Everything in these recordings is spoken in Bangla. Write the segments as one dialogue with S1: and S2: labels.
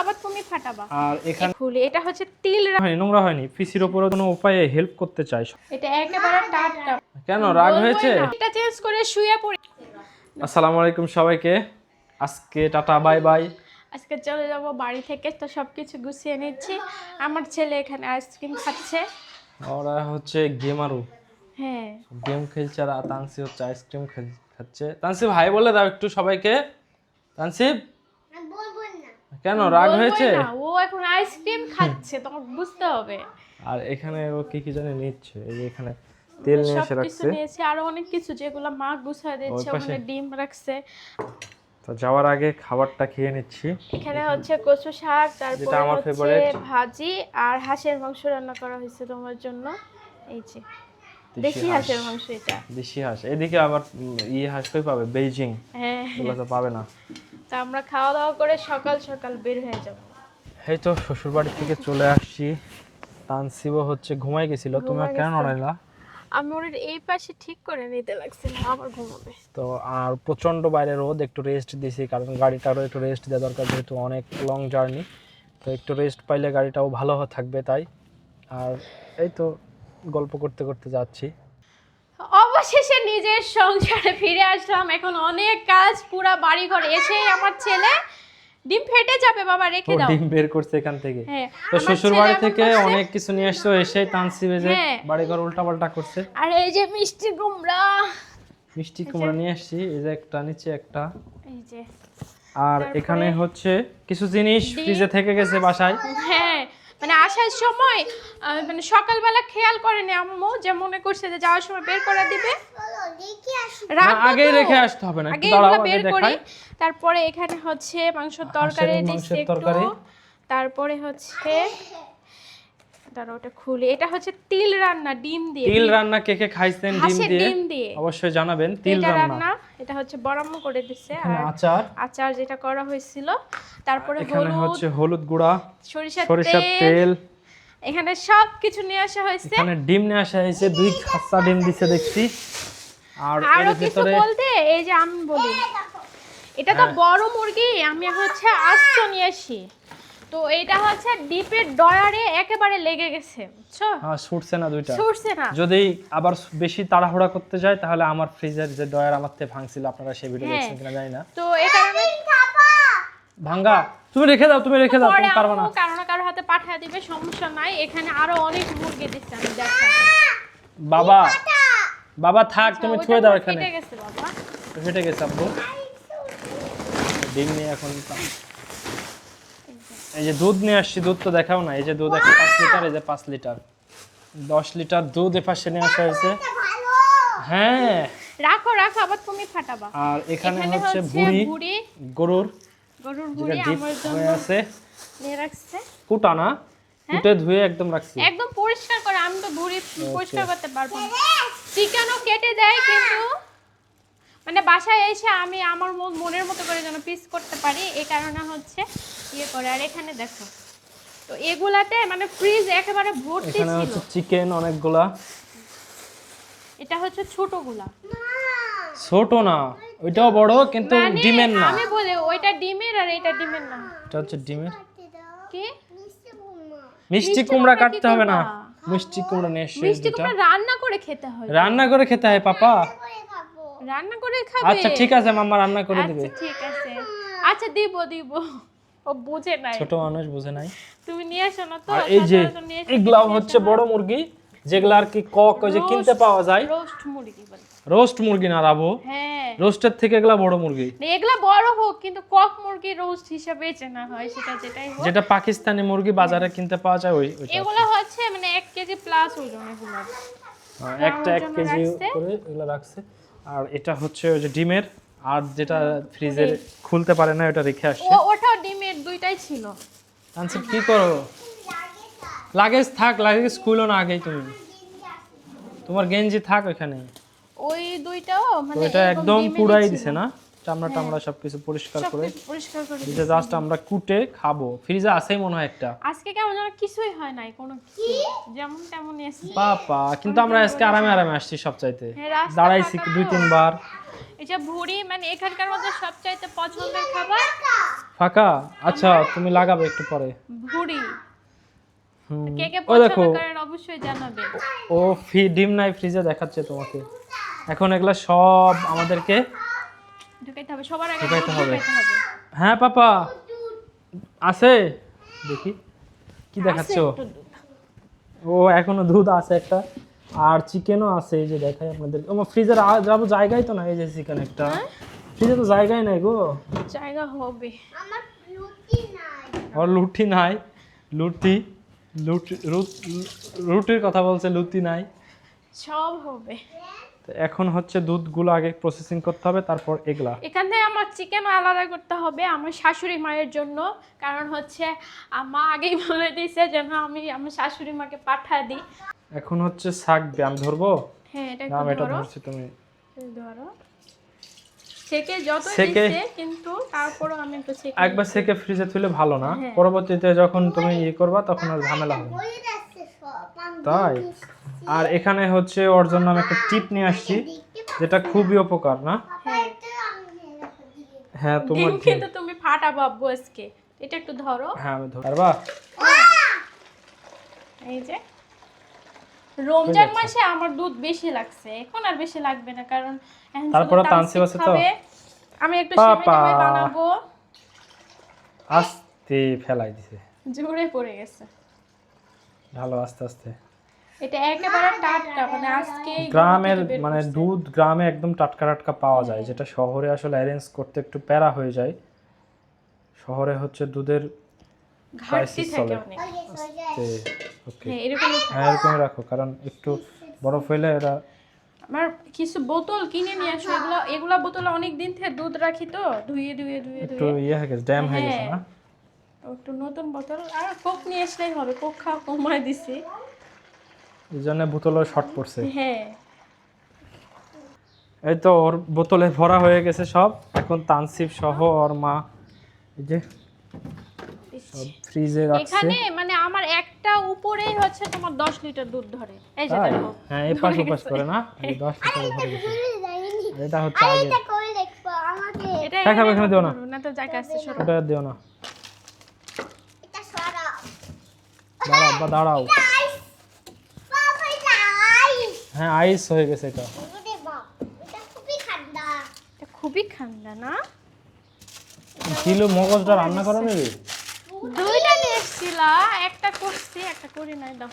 S1: আবার তুমি ফাটাবা।
S2: আর এখানে
S1: খুলি এটা হচ্ছে তিল
S2: হয়নি নোংরা হয়নি। পিসির ওপরে কোনো উপায়ে হেল্প করতে চাই।
S1: এটা একেবারে টাটকা।
S2: কেন রাগ হয়েছে?
S1: এটা চেঞ্জ করে শুয়ে পড়ি।
S2: আসসালামু আলাইকুম সবাইকে। আজকে টাটা বাই বাই।
S1: আজকে চলে যাব বাড়ি থেকে তো সবকিছু গুছিয়ে নিচ্ছি। আমার ছেলে এখানে আইসক্রিম খাচ্ছে।
S2: ওরা হচ্ছে গেমারু।
S1: হ্যাঁ।
S2: গেম খেলছে আর তানসি হচ্ছে আইসক্রিম খাচ্ছে। তানসিব হাই বলে দাও একটু সবাইকে। তানসিব কেন রাগ হয়েছে?
S1: ও এখন আইসক্রিম খাচ্ছে তোমাকে বুঝতে হবে।
S2: আর এখানে ও কি কি জানি নিচ্ছে এই যে এখানে তেল নিয়ে এসে রাখছে।
S1: নিয়েছে আরও অনেক কিছু যেগুলো মা গুছিয়ে দিচ্ছে ওখানে ডিম রাখছে।
S2: তো যাওয়ার আগে খাবারটা খেয়ে নিচ্ছি।
S1: এখানে হচ্ছে কচু শাক তারপরে
S2: আমার
S1: হচ্ছে ভাজি আর হাঁসের মাংস রান্না করা হয়েছে তোমার জন্য। এই যে
S2: দেশি
S1: দেশি হাঁসের মাংস এটা।
S2: দেশি হাঁস। এদিকে আবার ইয়ে হাঁস কই পাবে? বেইজিং।
S1: হ্যাঁ।
S2: এগুলো তো পাবে না।
S1: তা আমরা খাওয়া দাওয়া করে সকাল সকাল বের হয়ে যাব।
S2: এই তো শ্বশুর বাড়ি থেকে চলে আসছি। তানসিবও হচ্ছে ঘুমাই গেছিল। তুমি কেন। নড়াইলা?
S1: আমি ওর এই পাশে ঠিক করে নিতে লাগছে না আবার ঘুমাবে।
S2: তো আর প্রচণ্ড বাইরে রোদ একটু রেস্ট দিছি কারণ গাড়িটারও একটু রেস্ট দেওয়া দরকার যেহেতু অনেক লং জার্নি তো একটু রেস্ট পাইলে গাড়িটাও ভালো থাকবে তাই। আর এই তো গল্প করতে করতে যাচ্ছি।
S1: নিজের সংসারে ফিরে আসলাম। এখন অনেক কাজ পুরা বাড়ি ঘর এসেই আমার ছেলে ডিম ফেটে যাবে বাবা রেখে দাও।
S2: ডিম বের করছে এখান থেকে।
S1: হ্যাঁ
S2: তো শ্বশুর বাড়ি থেকে অনেক কিছু নিয়ে আসছো এসে তানসিবে যে
S1: হ্যাঁ।
S2: বাড়ি ঘর উল্টা পাল্টা করছে।
S1: আর এই যে মিষ্টি কুমড়া।
S2: মিষ্টি কুমড়া নিয়ে আসছি এই যে একটা নিচে একটা।
S1: এই যে
S2: আর এখানে হচ্ছে কিছু জিনিস ফ্রিজে থেকে গেছে বাসায়।
S1: হ্যাঁ মানে আসার সময় মানে সকালবেলা খেয়াল করেনি আম্মু যে মনে করছে যে যাওয়ার সময় বের করে দিবে তো।
S2: রেখে আসতে হবে না
S1: আগে এগুলো বের করি তারপরে এখানে হচ্ছে মাংসের তরকারি
S2: তরকারি।
S1: তারপরে হচ্ছে দাঁড়া ওটা খুলি। এটা হচ্ছে তিল রান্না ডিম দিয়ে।
S2: তিল রান্না কে কে খাইছেন ডিম দিয়ে?
S1: ডিম দিয়ে।
S2: অবশ্যই জানাবেন তিল রান্না।
S1: এটা হচ্ছে বরাম্ম করে
S2: এখানে
S1: আর
S2: আচার।
S1: আচার যেটা করা হয়েছিল। তারপরে হলুদ
S2: হচ্ছে হলুদ গুঁড়া
S1: সরিষার তেল। এখানে সব কিছু নিয়ে আসা হয়েছে।
S2: এখানে ডিম নিয়ে আসা হয়েছে দুই খাস্তা ডিম দিছে দেখছি। আর এর ভিতরে
S1: বলতে এই যে আমি বলি এটা তো
S2: হ্যাঁ।
S1: বড় মুরগি আমি হচ্ছে আস্ত নিয়ে আসি। তো এটা হচ্ছে ডিপের ডয়ারে একেবারে লেগে গেছে বুঝছ?
S2: হ্যাঁ ছুটছে না দুইটা।
S1: ছুটছে না।
S2: যদি আবার বেশি তাড়াহুড়া করতে যায় তাহলে আমার ফ্রিজের যে ডয়ার আমার থেকে ভাঙছিল আপনারা সেই ভিডিও
S1: হ্যাঁ।
S2: দেখছেন কিনা জানি না।
S1: তো এই কারণে
S2: ভাঙ্গা। তুমি রেখে দাও তুমি রেখে দাও তুমি পারবে না।
S1: কারণ কারও হাতে পাঠিয়ে দিবে সমস্যা নাই। এখানে আরও অনেক মুরগি দিচ্ছে আমি দেখাই
S2: বাবা বাবা থাক তুমি
S1: ওইটা
S2: ছুঁয়ে দাও এখানে।
S1: ফেটে গেছে বাবা।
S2: ফেটে গেছে আব্বু। ডিম নিয়ে এখন এই যে দুধ নিয়ে আসছি দুধ তো দেখাও না এই যে দুধ একটা পাঁচ লিটার এই যে পাঁচ লিটার। দশ লিটার দুধ এপাশে নিয়ে আসা হয়েছে। হ্যাঁ।
S1: রাখো রাখো আবার তুমি ফাটাবা।
S2: আর এখানে হচ্ছে ভুড়ি
S1: বুড়ি
S2: গরুর
S1: গরুর
S2: ডিপ
S1: আমার জন্য
S2: আছে।
S1: নিয়ে রাখছে।
S2: কুটা না
S1: হ্যাঁ?
S2: কুটে ধুয়ে একদম রাখছি।
S1: একদম পরিষ্কার করে আমি তো বুড়ি পরিষ্কার করতে পারব না। চিকেনও কেটে দেয় কিন্তু। মানে বাসায় এসে আমি আমার মন- মনের মতো করে যেন পিস করতে পারি এই কারণে হচ্ছে ইয়ে করে। আর এখানে দেখো তো এগুলাতে মানে ফ্রিজ একেবারে ভর্তি
S2: এখানে
S1: ছিল।
S2: হচ্ছে চিকেন অনেকগুলা।
S1: এটা হচ্ছে ছোটগুলা।
S2: ছোট না ওইটাও বড় কিন্তু
S1: মানে
S2: ডিমের না।
S1: আমি বলে ওইটা ডিমের আর এটা ডিমের না।
S2: এটা হচ্ছে ডিমের।
S1: কি?
S2: মিষ্টি
S1: মিষ্টি
S2: কুমড়া
S1: কুমড়া
S2: কাটতে হবে না। মিষ্টি কুমড়া নিয়ে
S1: মিষ্টি কুমড়া রান্না করে খেতে হয়।
S2: রান্না করে খেতে হয় পাপা।
S1: রান্না করে খাবে?
S2: আচ্ছা ঠিক আছে মাম্মা রান্না করে দিবে।
S1: আচ্ছা ঠিক আছে। আচ্ছা দিব দিব। ও বুঝে নাই।
S2: ছোট মানুষ বুঝে নাই।
S1: তুমি নিয়ে আসো না তো
S2: আর এই যে
S1: এসে
S2: এগুলাও হচ্ছে বড় মুরগি যেগুলা আর কি কক ওই যে কিনতে পাওয়া যায়।
S1: রোস্ট মুরগি বলে।
S2: রোস্ট মুরগি না রাবো?
S1: হ্যাঁ।
S2: রোস্টের থেকে এগুলা বড় মুরগি।
S1: না, এগুলা বড় হোক কিন্তু কক মুরগি রোস্ট হিসাবে চেনা হয় সেটা যেটাই হোক।
S2: যেটা পাকিস্তানি মুরগি বাজারে কিনতে পাওয়া যায় ওই
S1: এগুলো হচ্ছে মানে এক কেজি প্লাস ওজন এগুলো।
S2: হ্যাঁ, একটা এক
S1: জন্য
S2: কেজি করে এগুলো রাখছে। আর এটা হচ্ছে ওই যে ডিমের আর যেটা ফ্রিজে খুলতে পারে না ওটা রেখে আসছে।
S1: ও ওটাও ডিমের দুইটাই ছিল।
S2: আনসার কি করো? লাগেজ থাক লাগেজ স্কুলও না আগেই তুমি। তোমার গেঞ্জি থাক ওখানে
S1: ওই দুইটাও মানে
S2: এটা একদম পুরাই দিছে না? চামড়া টামড়া সবকিছু পরিষ্কার করে।
S1: পরিষ্কার করে
S2: এটা জাস্ট আমরা কুটে খাব। ফ্রিজে আছেই মনে হয় একটা।
S1: আজকে কেমন যেন কিছুই হয় নাই কোনো কিছু। যেমন তেমনই আছে।
S2: পাপা কিন্তু আমরা আজকে আরামে আরামে আসছি সব চাইতে
S1: হ্যাঁ,
S2: দাঁড়াইছি
S1: ফাঁকা
S2: দুই
S1: তো।
S2: তিনবার
S1: এই যে ভুড়ি মানে এখানকার মধ্যে সবচাইতে পছন্দের খাবার?
S2: ফাঁকা। আচ্ছা তুমি লাগাবে একটু পরে।
S1: ভুড়ি।
S2: হুম।
S1: কে কে
S2: ও
S1: পছন্দ করেন অবশ্যই জানাবেন
S2: ও ফি ডিম নাই ফ্রিজে দেখাচ্ছে তোমাকে। এখন এগুলা সব আমাদেরকে
S1: ঢুকাইতে হবে সবার আগে
S2: ঢুকাইতে হবে। হ্যাঁ পাপা। আছে? দেখি। কি দেখাচ্ছ। ও এখনও দুধ আছে একটা। আর চিকেনও আছে এই যে দেখাই আপনাদের। ও ফ্রিজের যাব জায়গায় তো না? এই যে চিকেন একটা। ফ্রিজে তো জায়গায় নাই গো।
S1: জায়গা হবে।
S2: আর লুটি নাই। লুটি লুটি রুটির কথা বলছে লুটি নাই।
S1: সব হবে।
S2: এখন হচ্ছে দুধগুলো আগে প্রসেসিং করতে হবে তারপর এগুলা।
S1: এখানে আমার চিকেন আলাদা করতে হবে আমার শাশুড়ি মায়ের জন্য। কারণ হচ্ছে মা আগেই বলে দিয়েছে যেন আমি আমার শাশুড়ি মাকে পাঠায় দিই।
S2: এখন হচ্ছে শাকবে আমি ধরবো?
S1: হ্যাঁ এটা
S2: না এটা ধরছি তুমি।
S1: এই ধরো। সেকে যত
S2: সেকে-
S1: কিন্তু তারপরও আমি একটু সেকে
S2: একবার সেকে ফ্রিজে তুলে ভালো না।
S1: হ্যাঁ।
S2: পরবর্তীতে যখন তুমি ইয়ে করবা তখন আর ঝামেলা হবে তাই? আর এখানে হচ্ছে ওর জন্য আমি একটা টিপ নিয়ে আসছি যেটা খুবই উপকার না?
S1: হ্যাঁ
S2: তোমার
S1: কিন্তু তুমি ফাটাবো আব্বু আজকে। এটা একটু ধরো।
S2: হ্যাঁ আমি ধর পারবা?
S1: এই যে। রমজান মাসে আমার দুধ বেশি লাগছে। এখন আর বেশি লাগবে না কারণ
S2: তারপরে তানসিব আছে তো?
S1: আমি একটু সেমাই। বানাবো।
S2: আস্তে ফেলাই দিছে।
S1: জোরে পড়ে গেছে।
S2: ভালো আস্তে আস্তে।
S1: এটা একেবারে টাটকা মানে আজকে
S2: গ্রামের মানে দুধ গ্রামে একদম টাটকা টাটকা পাওয়া যায় যেটা শহরে আসলে অ্যারেঞ্জ করতে একটু প্যারা হয়ে যায়। শহরে হচ্ছে দুধের
S1: ঘাটতি থাকে অনেক।
S2: ওকে
S1: হ্যাঁ এরকম
S2: হ্যাঁ এরকমই রাখো কারণ একটু বরফ হইলে এরা
S1: আমার কিছু বোতল কিনে নিয়ে আসো এগুলো এগুলা বোতলে অনেক দিন থেকে দুধ রাখি তো ধুয়ে ধুয়ে ধুয়ে
S2: একটু ইয়ে হয়ে গেছে ড্যাম হয়ে গেছে
S1: হ্যাঁ।
S2: না?
S1: একটু নতুন বোতল আর কোক নিয়ে আসলেই হবে কোক খাওয়া কমায় দিছি।
S2: এই জন্য বোতলও শর্ট পড়ছে।
S1: হ্যাঁ।
S2: এই তো ওর বোতলে ভরা হয়ে গেছে সব। এখন তানসিব সহ ওর মা এই যে সব ফ্রিজে রাখছে।
S1: এখানে মানে আমার একটা উপরেই হচ্ছে তোমার দশ লিটার দুধ ধরে। এই যে দেখো
S2: হ্যাঁ এই পাশ ওপাশ করে না? এই দশ লিটার ভরে গেছে। এটা হচ্ছে আগে
S1: এটা করে
S2: দেখব আমাকে। এটা দেখাবো, এখানে দিও না।
S1: না তো জায়গা আছে সরো।
S2: ওটা দিও না। দাঁড়াও বা দাঁড়াও। হ্যাঁ আইস হয়ে গেছে এটা।
S1: এটা খুবই ঠান্ডা। না?
S2: কিলো মগজটা রান্না করা নেবে
S1: দুইটা নিয়ে এসেছিলা একটা করছি একটা করি নাই দাও।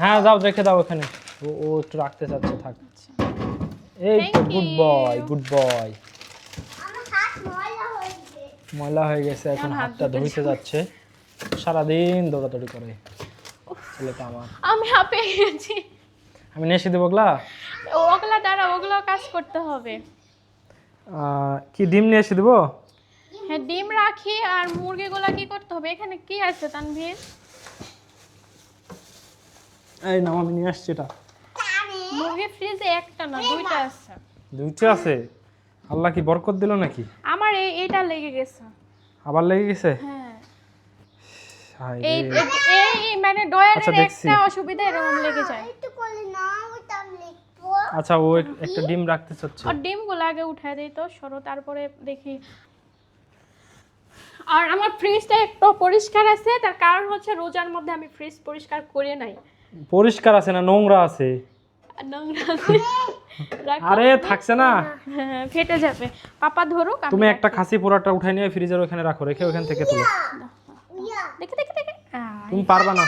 S2: হ্যাঁ যাও রেখে দাও ওখানে। ও ও একটু রাখতে চাচ্ছে থাক।
S1: আচ্ছা।
S2: এই তো গুড বয় গুড বয় ময়লা হয়ে গেছে। এখন হাতটা ধুইতে যাচ্ছে? সারাদিন দৌড়াদৌড়ি করে ছেলেটা আমার।
S1: আমি হাঁপে গেছি।
S2: আমি নেশে দেবো ওগুলা?
S1: ওগুলা দ্বারা ওগুলো কাজ করতে হবে।
S2: কি ডিম নিয়ে এসে দেবো?
S1: হ্যাঁ ডিম রাখি আর মুরগিগুলা কি করতে হবে? এখানে কি আছে তানভীর?
S2: এই নাম আমি নিয়ে আসছি এটা।
S1: মুরগি ফ্রিজে একটা না দুইটা আছে।
S2: দুইটা আছে? আল্লাহ কি বরকত দিল নাকি?
S1: আমার এই এইটা লেগে গেছে।
S2: আবার লেগে গেছে?
S1: হ্যাঁ। এই এই- মানে ডয়ারের
S2: আচ্ছা।
S1: একটা অসুবিধা এরকম লেগে যায়।
S2: আচ্ছা ও একটা ডিম রাখতে চাচ্ছে
S1: আর ডিমগুলো আগে উঠায় দিই তো সরো তারপরে দেখি। আর আমার ফ্রিজটা একটু পরিষ্কার আছে তার কারণ হচ্ছে রোজার মধ্যে আমি ফ্রিজ পরিষ্কার করে নাই।
S2: পরিষ্কার আছে না নোংরা আছে?
S1: আর নোংরা আছে।
S2: আরে থাকছে না।
S1: হ্যাঁ, ফেটে যাবে। পাপা আমি
S2: তুমি একটা খাসি পোড়াটা উঠাই নিয়ে ফ্রিজের ওখানে রাখো রেখে ওখান থেকে তুলো।
S1: দেখে দেখে দেখে।
S2: তুমি পারবা না।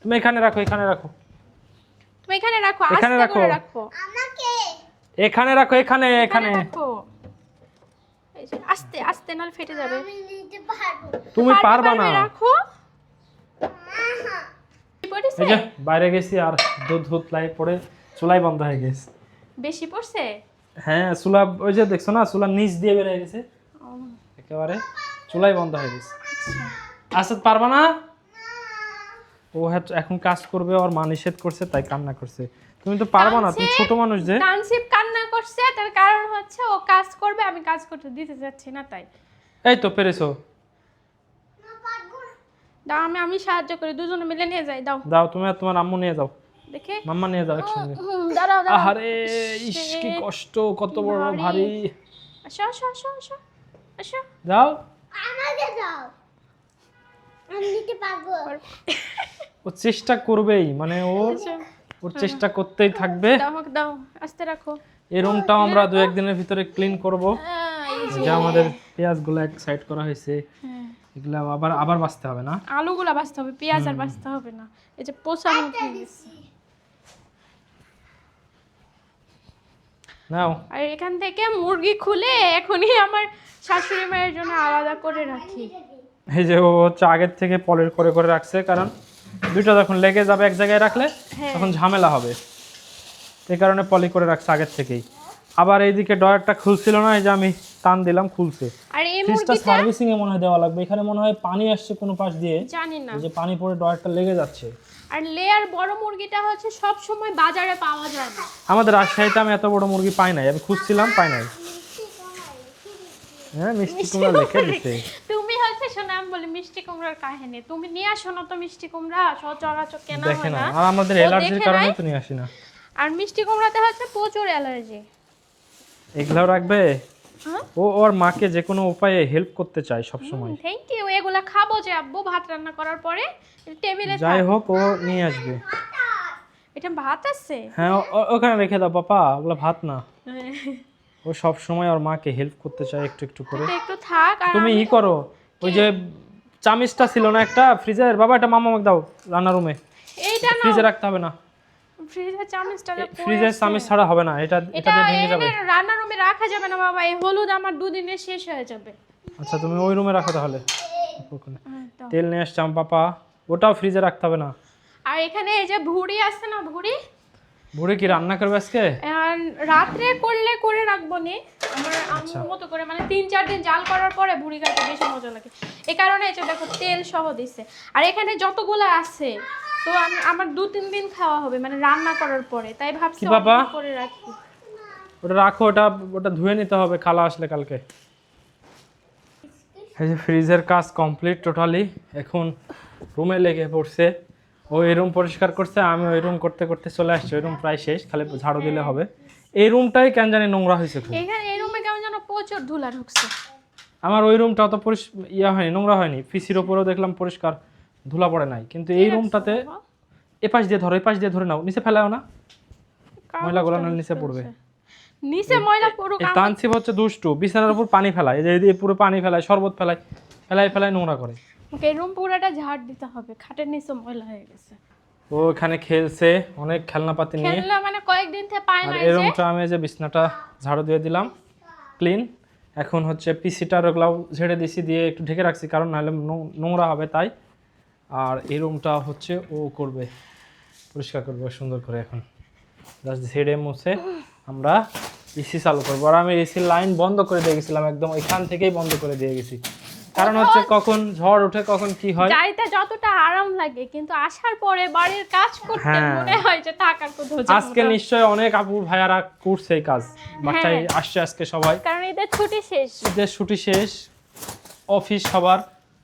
S2: তুমি এখানে রাখো এখানে রাখো।
S1: তুমি এখানে রাখো
S2: এখানে রাখো।
S1: করে রাখো
S2: এখানে রাখো এখানে এখানে
S1: রাখো। আস্তে আস্তে নাহলে ফেটে যাবে।
S2: তুমি
S1: পারবা
S2: না।
S1: রাখো।
S2: এই যে বাইরে গেছি আর দুধ দুধ লাই পড়ে চুলাই বন্ধ হয়ে গেছে।
S1: বেশি পড়ছে?
S2: হ্যাঁ চুলা ওই যে দেখছ না চুলার নিচ দিয়ে বেরিয়ে গেছে। একেবারে চুলাই বন্ধ হয়ে গেছে। আসাদ পারবা না? ও হ্যাঁ এখন কাজ করবে ওর মা নিষেধ করছে তাই কান্না করছে। তুমি তো পারবা না তুমি ছোট মানুষ যে।
S1: তানসিব কান্না করছে তার কারণ হচ্ছে ও কাজ করবে আমি কাজ করতে দিতে যাচ্ছি না তাই।
S2: এই তো পেরেছ।
S1: দাও আমি আমি সাহায্য করি দুজনে মিলে নিয়ে যাই দাও।
S2: দাও তুমি আর তোমার আম্মু নিয়ে যাও।
S1: দেখে।
S2: মাম্মা নিয়ে যাও একসঙ্গে।
S1: দাঁড়াও দাঁড়াও।
S2: আহারে ইস কি কষ্ট কত বড়
S1: ভারী। আসো আসো আসো আসো আসো।
S2: যাও।
S3: আমাকে দাও। আমি নিতে পারব।
S2: ও চেষ্টা করবেই মানে ও ওর চেষ্টা করতেই থাকবে।
S1: দাও দাও আস্তে রাখো।
S2: এই রুমটাও আমরা দু একদিনের ভিতরে ক্লিন করব।
S1: যে।
S2: আমাদের পেঁয়াজগুলো এক সাইড করা হয়েছে
S1: হ্যাঁ।
S2: এগুলো আবার আবার বাঁচতে হবে না?
S1: আলুগুলা বাঁচতে হবে পেঁয়াজ আর বাঁচতে হবে না। এই যে পোষানো
S2: নাও।
S1: আর এখান থেকে মুরগি খুলে এখনই আমার শাশুড়ি মায়ের জন্য আলাদা করে রাখি।
S2: এই যে ও হচ্ছে আগের থেকে পলের করে করে রাখছে কারণ দুইটা যখন লেগে যাবে এক জায়গায় রাখলে
S1: হ্যাঁ।
S2: তখন ঝামেলা হবে। এই কারণে পলি করে রাখছে আগের থেকেই। আবার এইদিকে ডয়ারটা খুলছিল না এই যে আমি টান দিলাম খুলছে।
S1: আর এই
S2: ফ্রিজটা
S1: মুরগিটা
S2: সার্ভিসিং এ মনে হয় দেওয়া লাগবে। এখানে মনে হয় পানি আসছে কোনো পাশ দিয়ে।
S1: জানি না।
S2: যে পানি পড়ে ডয়ারটা লেগে যাচ্ছে।
S1: আর লেয়ার বড় মুরগিটা হচ্ছে সব সময় বাজারে পাওয়া যায় না।
S2: আমাদের রাজশাহীতে আমি এত বড় মুরগি পাই নাই। আমি খুঁজছিলাম পাই নাই। হ্যাঁ মিষ্টি কুমড়া লিখে দিতে
S1: শোনা আমি বলি মিষ্টি কুমড়ার কাহিনী। তুমি নিয়ে আসো না তো মিষ্টি কুমড়া সচরাচর কেনা
S2: দেখে
S1: হয়
S2: না।
S1: না
S2: আর আমাদের
S1: ও
S2: অ্যালার্জির
S1: দেখে
S2: কারণে
S1: নাই?
S2: তো নিয়ে আসি না।
S1: আর মিষ্টি কুমড়াতে হচ্ছে প্রচুর অ্যালার্জি
S2: এগুলাও রাখবে?
S1: হ্যাঁ?
S2: ও ওর মাকে যে কোনো উপায়ে হেল্প করতে চায় সব সময়
S1: থ্যাংক ইউ এগুলা খাব যে আব্বু ভাত রান্না করার পরে টেবিলে
S2: যাই হোক ও নিয়ে আসবে।
S1: এটা ভাত আছে?
S2: হ্যাঁ ও- ও- ওখানে রেখে দাও পাপা। ওগুলো ভাত না। ও সব সময় ওর মাকে হেল্প করতে চায় একটু একটু করে।
S1: এটা একটু থাক আর
S2: তুমি ই করো। ওই যে চামিচটা ছিল না একটা? ফ্রিজের বাবা এটা মামা আমাকে দাও রান্নার রুমে
S1: এইটা না
S2: ফ্রিজে রাখতে হবে না।
S1: ফ্রিজের চামচটা
S2: ফ্রিজের। চামিচ ছাড়া হবে না এটা এটা ভেঙে যাবে।
S1: রান্নার রুমে রাখা যাবে না বাবা এই হলুদ আমার দুদিনে শেষ হয়ে যাবে।
S2: আচ্ছা তুমি ওই রুমে রাখো তাহলে।
S1: হ্যাঁ।
S2: তেল নিয়ে আসছাম পাপা ওটাও ফ্রিজে রাখতে হবে না।
S1: আর এখানে এই যে ভুড়ি আছে না ভুড়ি?
S2: বুড়ি কি রান্না করবে আজকে?
S1: আর রাত্রে করলে করে রাখব নি। আমার
S2: আচ্ছা।
S1: আম্মুর মতো করে মানে তিন চার দিন জাল করার পরে ভুড়ি খাইতে বেশি মজা লাগে। এই কারণে এই যে দেখো তেল সহ দিছে। আর এখানে যতগুলো আছে তো আমি আমার দু তিন দিন খাওয়া হবে মানে রান্না করার পরে। তাই ভাবছি
S2: বাবা?
S1: করে রাখি।
S2: ওটা রাখো ওটা ওটা ধুয়ে নিতে হবে খালা আসলে কালকে। এই যে ফ্রিজের কাজ কমপ্লিট টোটালি এখন রুমে লেগে পড়ছে। ও এই রুম পরিষ্কার করছে আমি ওই রুম করতে করতে চলে আসছি ওই রুম প্রায় শেষ খালি ঝাড়ু দিলে হবে। এই রুমটাই কেন জানি নোংরা হয়েছে খুব।
S1: এখানে এই রুমে কেমন যেন প্রচুর ধুলা ঢুকছে।
S2: আমার ওই রুমটা অত পরিষ্ ইয়া হয়নি নোংরা হয়নি। পিসির ওপরেও দেখলাম পরিষ্কার ধুলা পড়ে নাই। কিন্তু এই রুমটাতে এপাশ দিয়ে ধরো এপাশ দিয়ে ধরে নাও। নিচে ফেলাও না। ময়লাগুলো নাহলে নিচে পড়বে।
S1: নিচে ময়লা পড়ুক
S2: এই তানসিব হচ্ছে দুষ্টু। বিছানার উপর পানি ফেলায় এই যে এই পুরো পানি ফেলায় শরবত ফেলায় ফেলায় ফেলায় নোংরা করে।
S1: ওকে রুম পুরোটা ঝাড় দিতে হবে। খাটের নিচে ময়লা হয়ে গেছে।
S2: ও এখানে খেলছে অনেক খেলনাপাতি নিয়ে।
S1: খেলনা মানে কয়েকদিন থেকে পায় না
S2: এই রুমটা আমি যে বিছনাটা ঝাড়ু দিয়ে দিলাম ক্লিন এখন হচ্ছে পিসিটার ওগুলাও ঝেড়ে দিছি দিয়ে একটু ঢেকে রাখছি কারণ নাহলে নোংরা হবে তাই। আর এই রুমটা হচ্ছে ও করবে পরিষ্কার করবে সুন্দর করে এখন। জাস্ট ঝেড়ে মুছে আমরা এসি চালু করব। আর আমি এসির লাইন বন্ধ করে দিয়ে গেছিলাম একদম এখান থেকেই বন্ধ করে দিয়ে গেছি। কারণ হচ্ছে কখন ঝড় ওঠে কখন কি হয়।
S1: যাইতে যতটা আরাম লাগে কিন্তু আসার পরে বাড়ির কাজ করতে
S2: হ্যাঁ।
S1: মনে যে থাকার কোথাও যাব
S2: আজকে নিশ্চয় অনেক আপু ভাইয়ারা করছে এই কাজ। বাচ্চাই
S1: হ্যাঁ।
S2: আসছে আজকে সবাই।
S1: কারণ এদের ছুটি শেষ।
S2: ঈদের ছুটি শেষ। অফিস সবার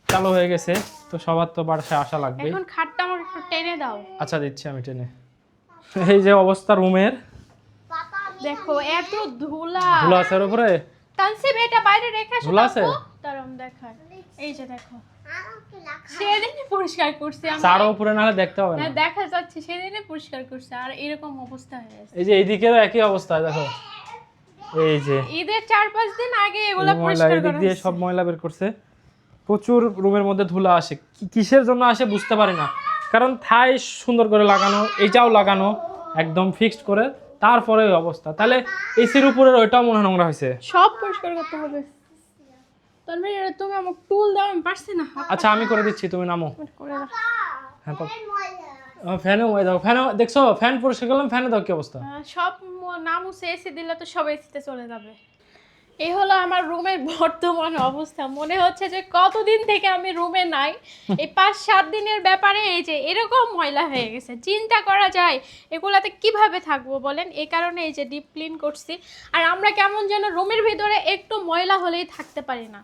S2: চালু হয়ে গেছে তো সবার তো বাসায় আসা লাগবে
S1: এখন খাটটা আমার একটু টেনে দাও।
S2: আচ্ছা দিচ্ছি আমি টেনে। এই যে অবস্থা রুমের।
S1: দেখো এত ধুলা।
S2: ধুলা আছে উপরে?
S1: তানসিব এটা বাইরে রেখে
S2: ধুলা আছে?
S1: তারম দেখায় এই যে দেখো।
S3: আমাকে
S1: সেদিনই পরিষ্কার করছি
S2: চারও উপরে নাহলে দেখতে হবে না।
S1: হ্যাঁ, দেখা যাচ্ছে সেদিনই পরিষ্কার করছে আর এরকম অবস্থা হয়ে গেছে।
S2: এই যে এইদিকেও একই অবস্থা দেখো। এই যে।
S1: ঈদের চার পাঁচ দিন আগে এগুলো পরিষ্কার করা
S2: দিয়ে সব ময়লা বের করছে। প্রচুর রুমের মধ্যে ধুলা আসে। কিসের জন্য আসে বুঝতে পারি না। কারণ থাই সুন্দর করে লাগানো এইটাও লাগানো একদম ফিক্সড করে তারপরে অবস্থা। তাহলে এসির উপরের ওইটাও মনে হয় নোংরা হয়েছে।
S1: সব পরিষ্কার করতে হবে। তাহলে তুমি আমাকে টুল দাও আমি পারছি না।
S2: আচ্ছা আমি করে দিচ্ছি তুমি নামো।
S1: করে দাও।
S2: হ্যাঁ পাপ- ফ্যানে ওই দাও। ফ্যানে দেখছ ফ্যান পরিষ্কার করলাম ফ্যানে দাও কি অবস্থা?
S1: সব নাম এসে এসি দিলে তো সব এসিতে চলে যাবে। এই হলো আমার রুমের বর্তমান অবস্থা। মনে হচ্ছে যে কতদিন থেকে আমি রুমে নাই। এই পাঁচ সাত দিনের ব্যাপারে এই যে এরকম ময়লা হয়ে গেছে, চিন্তা করা যায় এগুলাতে কীভাবে থাকব বলেন? এই কারণে এই যে ডিপ ক্লিন করছি। আর আমরা কেমন যেন রুমের ভিতরে একটু ময়লা হলেই থাকতে পারি না।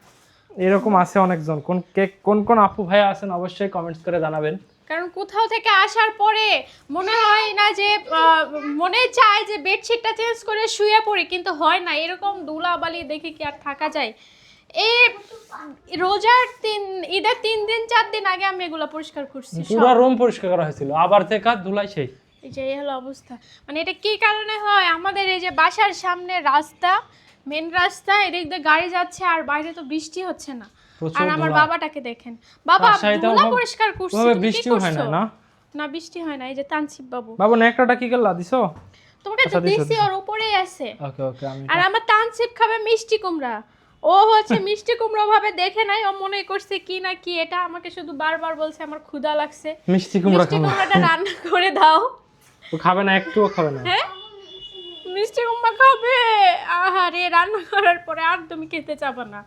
S2: এরকম আছে অনেকজন। কোন কে, কোন কোন আপু ভাইয়া আছেন অবশ্যই কমেন্টস করে জানাবেন।
S1: কারণ কোথাও থেকে আসার পরে মনে হয় না যে মনে চায় যে বেডশিটটা চেঞ্জ করে শুয়ে পড়ি কিন্তু হয় না। এরকম ধুলাবালি দেখে কি আর থাকা যায়? এই রোজার তিন ঈদের তিন দিন চার দিন আগে আমি এগুলো পরিষ্কার করছি।
S2: পুরো রুম পরিষ্কার করা হয়েছিল। আবার থেকে ধুলাই সেই
S1: এই যে এই হলো অবস্থা। মানে এটা কি কারণে হয়? আমাদের এই যে বাসার সামনে রাস্তা মেন রাস্তা এদিক দিয়ে গাড়ি যাচ্ছে আর বাইরে তো বৃষ্টি হচ্ছে না। আর আমার বাবাটাকে দেখেন। বাবা ধুলা পরিষ্কার করছি কি
S2: হয় না না?
S1: না বৃষ্টি হয় না এই যে তানসিব বাবু।
S2: বাবু নেকড়াটা কি করলা? দিছো?
S1: তোমাকে তো
S2: আচ্ছা, দিছি
S1: ওর উপরেই আছে।
S2: ওকে ওকে আমি
S1: আর আমার তানসিব খাবে মিষ্টি কুমড়া। ও হচ্ছে মিষ্টি কুমড়া ভাবে দেখে নাই ও মনে করছে কি না কি এটা। আমাকে শুধু বারবার বলছে আমার ক্ষুধা লাগছে।
S2: মিষ্টি কুমড়া
S1: মিষ্টি কুমড়াটা রান্না করে দাও।
S2: ও খাবে না একটুও খাবে না।
S1: হ্যাঁ? মিষ্টি কুমড়া খাবে? আহারে রান্না করার পরে আর তুমি খেতে চাবে না।